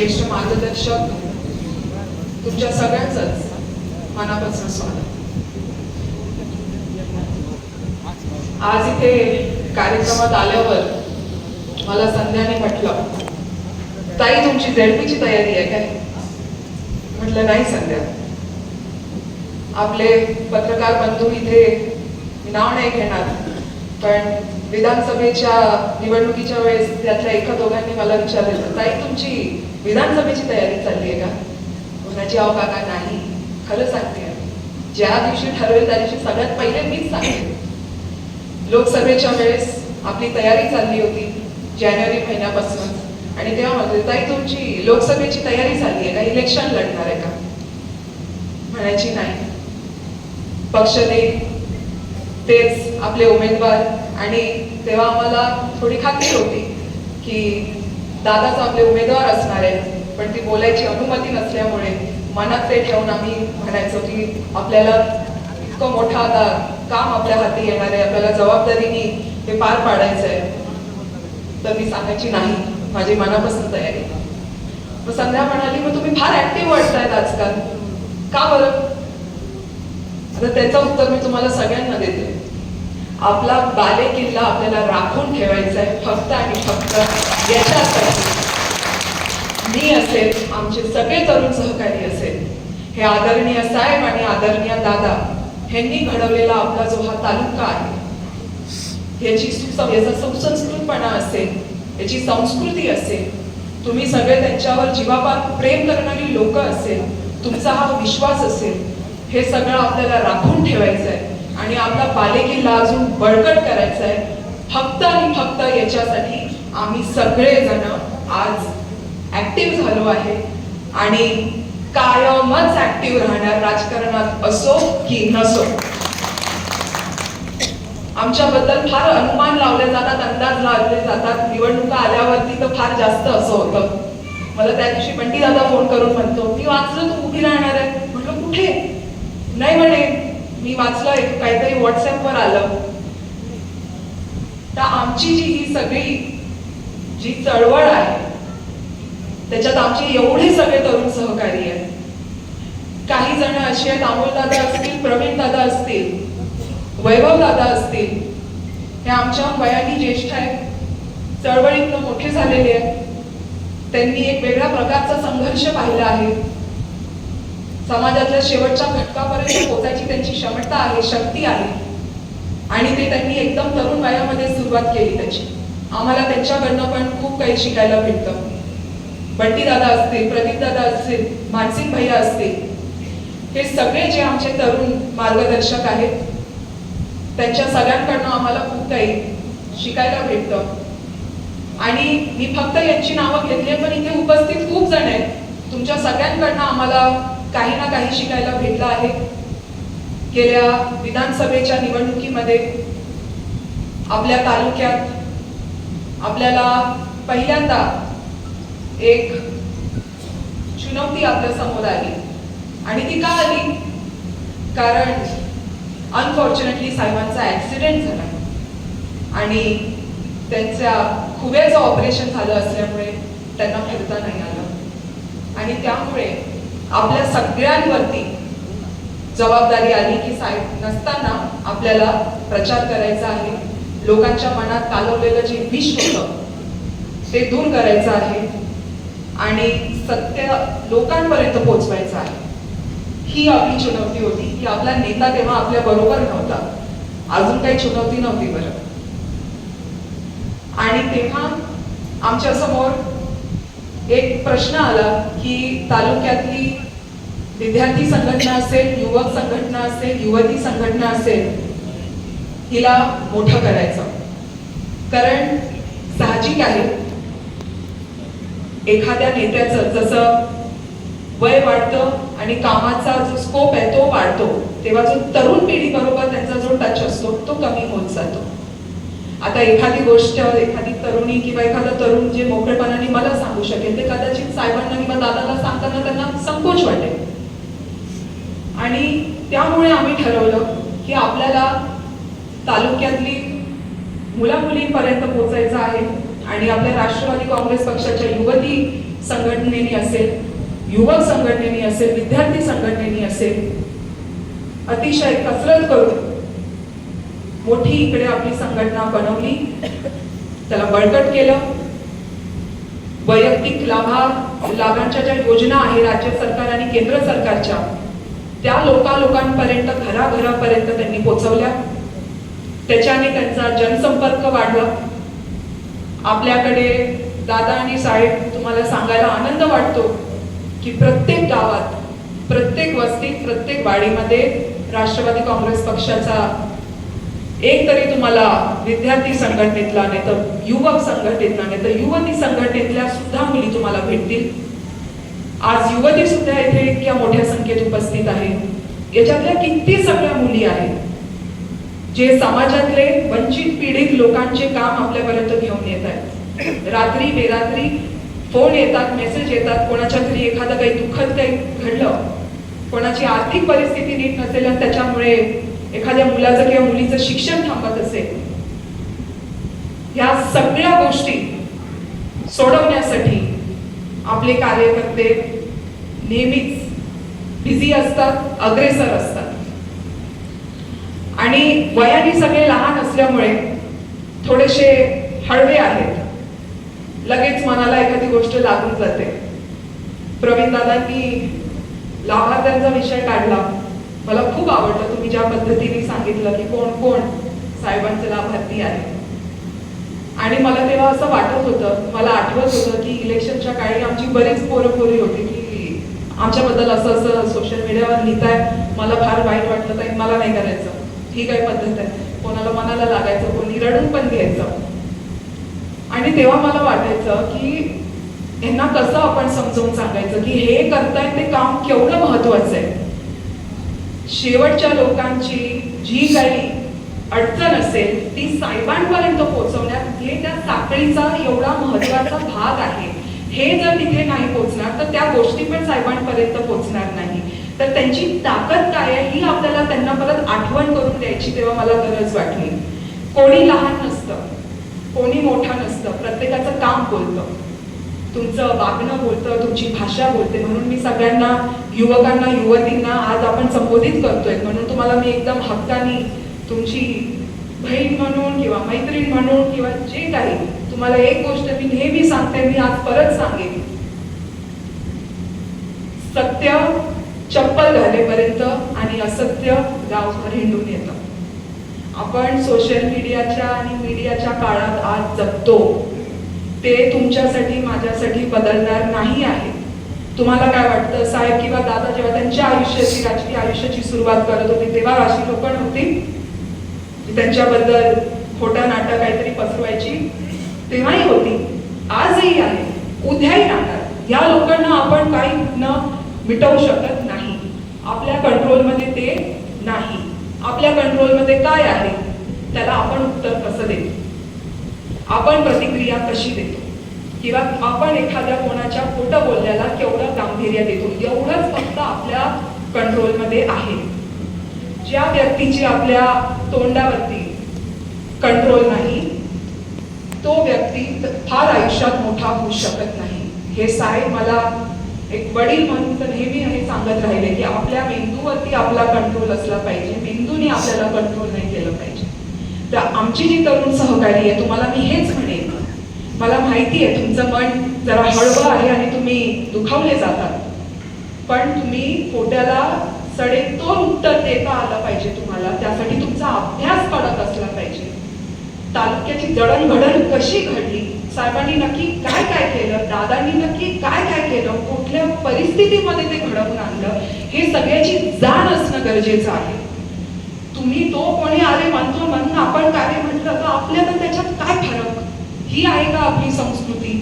ज्येष्ठ मार्गदर्शक तुमच्या सगळ्यांचंच मनापासून स्वागत. आज इथे कार्यक्रमात आल्यावर मला संध्याने म्हटलं ताई तुमची झेडपीची तयारी आहे काय? म्हटलं नाही संध्या. आपले पत्रकार बंधू इथे नाव नाही घेणार पण विधानसभेच्या निवडणुकीच्या वेळेस त्यातल्या एका दोघांनी मला विचारलेलं ताई तुमची विधानसभेची तयारी चालली आहे का? कोणाची अहो काका नाही खरं सांगते ज्या दिवशी ठरवेल त्या दिवशी सगळ्यात पहिले मीच सांगते लोकसभेच्या वेळेस आपली तयारी चालली होती जानेवारी महिन्यापासून. आणि तेव्हा म्हणते ताई तुमची लोकसभेची तयारी झाली आहे का? इलेक्शन लढणार आहे का? म्हणायची नाही. पक्ष देईल. तेच आपले उमेदवार आणि तेव्हा आम्हाला थोडी खात्री होती की दादाच आपले उमेदवार असणार आहे पण ती बोलायची अनुमती नसल्यामुळे मनात ते ठेवून आम्ही म्हणायचो की आपल्याला इतकं मोठं आता काम आपल्या हाती येणार आहे आपल्याला जबाबदारीने ते पार पाडायचं आहे. तर मी सांगायची नाही माझी मनापासून तयारी. मग संध्या म्हणाली मग तुम्ही फार ऍक्टिव्ह वाटतायत आजकाल. का बरं? आता त्याचं उत्तर मी तुम्हाला सगळ्यांना देते. आपला बाले किल्ला आपल्याला राखून ठेवायचा आहे फक्त आणि फक्त याच्यासाठी. मी असेल आमचे सगळे तरुण सहकारी असेल. हे आदरणीय साहेब आणि आदरणीय दादा ह्यांनी घडवलेला आपला जो हा तालुका आहे याची याचा सुसंस्कृतपणा असेल याची संस्कृती असेल तुम्ही सगळे त्यांच्यावर जीवापात प्रेम करणारी लोक असेल तुमचा हा विश्वास असेल हे सगळं आपल्याला राखून ठेवायचं आहे. आणि आपला बालेकिल्ला अजून बळकट करायचा आहे. फक्त आणि फक्त याच्यासाठी आम्ही सगळेजण आज ऍक्टिव्ह झालो आहे. आणि कायमच ऍक्टिव्ह राहणार राजकारणात असो की नसो. आमच्याबद्दल फार अनुमान लावले जातात अंदाज लावले जातात. निवडणुका आल्यावरती तर फार जास्त असं होतं. मला त्या दिवशी बंटी दादा फोन करून म्हणतो मी वाचलं तू उभी राहणार आहे. म्हटलं कुठे? नाही म्हणे. मी वाचलं एक काहीतरी व्हॉट्सअपवर आलं. तर आमची जी ही सगळी जी चळवळ आहे त्याच्यात आमचे एवढे सगळे तरुण सहकारी आहेत. काही जण असे आहेत अमोल दादा असतील प्रवीण दादा असतील वैभव दादा असतील हे आमच्या वयाने ज्येष्ठ आहेत. चळवळीतनं मोठे झालेले आहेत. त्यांनी एक वेगळ्या प्रकारचा संघर्ष पाहिला आहे. समाजातल्या शेवटच्या घटकापर्यंत पोचायची त्यांची क्षमता आहे शक्ती आहे. आणि ते त्यांनी एकदम तरुण वयामध्ये सुरुवात केली त्याची. आम्हाला त्यांच्याकडनं पण खूप काही शिकायला भेटतं बंटी दादा असतील प्रदीप दादा असतील मानसिंग भैया असतील हे सगळे जे आमचे तरुण मार्गदर्शक आहेत त्यांच्या सगळ्यांकडनं आम्हाला खूप काही शिकायला भेटतं. आणि मी फक्त यांची नावं घेतली पण इथे उपस्थित खूप जण आहेत. तुमच्या सगळ्यांकडनं आम्हाला काही ना काही शिकायला भेटलं आहे. गेल्या विधानसभेच्या निवडणुकीमध्ये आपल्या तालुक्यात आपल्याला पहिल्यांदा एक चुनौती आपल्यासमोर आली. आणि ती का आली? कारण अनफॉर्च्युनेटली साहेबांचा ॲक्सिडेंट झाला. आणि त्यांच्या खुब्याचं ऑपरेशन झालं असल्यामुळे त्यांना फिरता नाही आलं. आणि त्यामुळे आपल्या सगळ्यांवरती जबाबदारी आली की साहेब नसताना आपल्याला प्रचार करायचा आहे. लोकांच्या मनात कालवलेलं जे विष होतं ते दूर करायचं आहे. आणि सत्य लोकांपर्यंत पोहोचवायचं आहे. ही आपली चुनौती होती की आपला नेता तेव्हा आपल्या बरोबर नव्हता. अजून काही चुनौती नव्हती बरं. आणि तेव्हा आमच्यासमोर एक प्रश्न आला की तालुक्यातली विद्यार्थी संघटना असेल युवक संघटना असेल युवती संघटना असेल हिला मोठं करायचं. कारण साहजिक आहे एखाद्या नेत्याचं जसं वय वाढतं आणि कामाचा जो स्कोप आहे तो वाढतो तेव्हा जो तरुण पिढी बरोबर त्यांचा जो टच असतो तो कमी होत जातो. आता एखादी गोष्ट एखादी तरुणी किंवा एखादा तरुण जे मोकळेपणाने मला सांगू शकेल ते कदाचित साहेबांना किंवा दादाला सांगताना त्यांना संकोच वाटेल. आणि त्यामुळे आम्ही ठरवलं की आपल्याला तालुक्यातली मुला मुलींपर्यंत पोहोचायचं आहे आणि आपल्या राष्ट्रवादी काँग्रेस पक्षाच्या युवती संघटनेनी असेल युवक संघटनेनी असेल विद्यार्थी संघटनेनी असेल अतिशय कसरत करून मोठी इकडे आपली संघटना बनवली. त्याला बळकट केलं. वैयक्तिक लाभा लाभांच्या ज्या योजना आहे राज्य सरकार आणि केंद्र सरकारच्या त्या लोका लोकांपर्यंत घराघरापर्यंत त्यांनी पोचवल्या. त्याच्याने त्यांचा जनसंपर्क वाढला. आपल्याकडे दादा आणि साहेब तुम्हाला सांगायला आनंद वाटतो की प्रत्येक गावात प्रत्येक वस्तीत प्रत्येक वाडीमध्ये राष्ट्रवादी काँग्रेस पक्षाचा एक तरी तुम्हाला विद्यार्थी संघटनेतला नाही तर युवक संघटनेतला नाही तर युवती संघटनेतल्या सुद्धा मुली तुम्हाला भेटतील. आज युवती सुद्धा इथे इतक्या मोठ्या संख्येत उपस्थित आहे याच्यातल्या किती सगळ्या मुली आहेत? जे समाजातले वंचित पीडित लोकांचे काम आपल्यापर्यंत घेऊन येत आहेत. रात्री बेरात्री फोन येतात मेसेज येतात कोणाच्या घरी एखादं काही दुःखद काही घडलं कोणाची आर्थिक परिस्थिती नीट नसेल आणि त्याच्यामुळे एखाद्या मुलाचं किंवा मुलीचं शिक्षण थांबत असेल. या सगळ्या गोष्टी सोडवण्यासाठी आपले कार्यकर्ते नेहमीच बिझी असतात अग्रेसर असतात. आणि वयाने सगळे लहान असल्यामुळे थोडेसे हळवे आहेत. लगेच मनाला एखादी गोष्ट लागून जाते. प्रवीण दादांनी लाभार्थ्यांचा विषय काढला. मला खूप आवडलं. तुम्ही ज्या पद्धतीने सांगितलं की कोण कोण साहेबांचे लाभार्थी आहे आणि मला तेव्हा असं वाटत होतं मला आठवत होतं की इलेक्शनच्या बरीच पोरं पोरी होती की आमच्याबद्दल असं असं सोशल मीडियावर लिहिताय मला फार वाईट वाटलं तर मला नाही करायचं. ही काय पद्धत आहे? कोणाला मनाला लागायचं कोणी रडून पण घ्यायचं. आणि तेव्हा मला वाटायचं की यांना कसं आपण समजवून सांगायचं की हे करताय ते काम केवढं महत्वाचं आहे? शेवटच्या लोकांची जी काही अडचण असेल ती साहेबांपर्यंत पोहोचवण्यात हे त्या साखळीचा एवढा महत्त्वाचा भाग आहे. हे जर तिथे नाही पोहोचणार तर त्या गोष्टी पण साहेबांपर्यंत पोहोचणार नाही. तर त्यांची ताकद काय आहे ही आपल्याला त्यांना परत आठवण करून द्यायची तेव्हा मला गरज वाटली. कोणी लहान नसतं कोणी मोठा नसतं प्रत्येकाचं काम बोलतं. तुमचं वागणं बोलतं तुमची भाषा बोलते. म्हणून मी सगळ्यांना युवकांना युवतींना आज आपण संबोधित करतोय. म्हणून तुम्हाला मी एकदम हक्कानी तुमची बहीण म्हणून किंवा मैत्रीण म्हणून किंवा जे काही तुम्हाला एक गोष्ट मी नेहमी सांगते मी आज परत सांगेन. सत्य चप्पल घालेपर्यंत आणि असत्य गावभर हिंडून येतं. आपण सोशल मीडियाच्या आणि मीडियाच्या काळात आज जगतो. ते तुमच्यासाठी माझ्यासाठी बदलणार नाही आहे. तुम्हाला काय वाटतं साहेब किंवा दादा जेव्हा त्यांच्या आयुष्याची राजकीय आयुष्याची सुरुवात करत होते तेव्हा अशी लोक होती त्यांच्याबद्दल खोटा नाटक काहीतरी पसरवायची? तेव्हाही होती. आजही आहे. उद्याही राहणार या लोकांना आपण काही न मिटवू शकत नाही. आपल्या कंट्रोलमध्ये ते नाही. आपल्या कंट्रोलमध्ये काय आहे? त्याला आपण उत्तर कसं देतो? आपण प्रतिक्रिया कशी देतो? किंवा आपण एखाद्या कोणाच्या खोटं बोलण्याला केवढं गांभीर्य देतो? एवढंच फक्त आपल्या कंट्रोलमध्ये आहे. ज्या व्यक्तीची आपल्या तोंडावरती कंट्रोल नाही तो व्यक्ती फार आयुष्यात मोठा होऊ शकत नाही. हे साहेब मला एक वडील म्हणून तर नेहमी हे सांगत राहिले की आपल्या मेंदूवरती आपला कंट्रोल असला पाहिजे मेंदूने आपल्याला कंट्रोल नाही केलं पाहिजे. तर आमची जी तरुण सहकारी आहे तुम्हाला मी हेच म्हणेन. मला माहिती आहे तुमचं मन जरा हळवं आहे आणि तुम्ही दुखावले जातात. पण तुम्ही खोट्याला सडेतोड उत्तर देता आलं पाहिजे तुम्हाला त्यासाठी तुमचा अभ्यास कडक असला पाहिजे तालुक्याची जडणघडण कशी घडली? साहेबांनी नक्की काय काय केलं? दादांनी नक्की काय काय केलं? कुठल्या परिस्थितीमध्ये ते घडवून आणलं? हे सगळ्याची जाण असणं गरजेचं आहे. तुम्ही तो कोणी आले म्हणतो म्हणून आपण काय म्हटलं तर आपल्याला त्याच्यात काय फरक? ही आहे का आपली संस्कृती?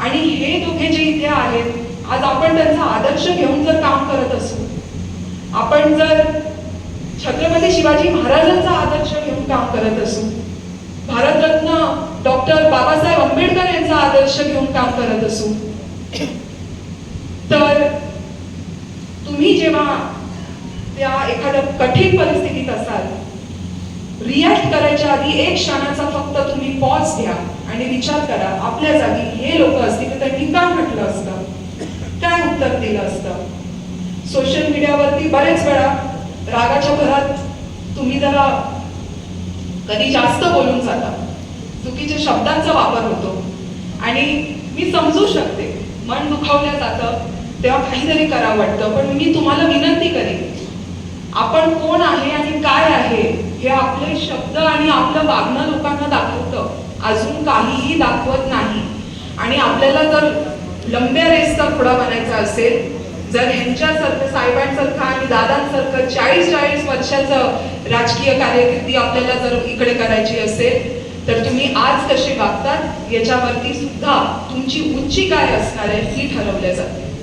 आणि हे दोघे जे इथे आहेत आज आपण त्यांचा आदर्श घेऊन जर काम करत असू आपण जर छत्रपती शिवाजी महाराजांचा आदर्श घेऊन काम करत असू भारतरत्न डॉक्टर बाबासाहेब आंबेडकर यांचा आदर्श घेऊन काम करत असू. तर तुम्ही जेव्हा त्या एखाद्या कठीण परिस्थितीत असाल रिॲक्ट करायच्या आधी एक क्षणाचा फक्त तुम्ही पॉज घ्या आणि विचार करा आपल्या जागी हे लोक असतील तर त्यांनी काय म्हटलं असतं? काय उत्तर दिलं असतं? सोशल मीडियावरती बरेच वेळा रागाच्या भरात तुम्ही जरा कधी जास्त बोलून जातात चुकीच्या शब्दांचा वापर होतो. आणि मी समजू शकते मन दुखावलं जातं तेव्हा काहीतरी करावं वाटतं पण मी तुम्हाला विनंती करेन आपण कोण आहे आणि काय आहे हे आपले शब्द आणि आपलं वागणं लोकांना दाखवतं. अजून काहीही दाखवत नाही. आणि आपल्याला जर लंब्या रेसचा घोडा बनायचा असेल जर ह्यांच्यासारखं साहेबांसारखं आणि दादांसारखं चाळीस चाळीस वर्षाचं राजकीय कार्यकिर्दी आपल्याला जर इकडे करायची असेल तर तुम्ही आज कसे वागतात याच्यावरती सुद्धा तुमची उंची काय असणार आहे ही ठरवल्या जाते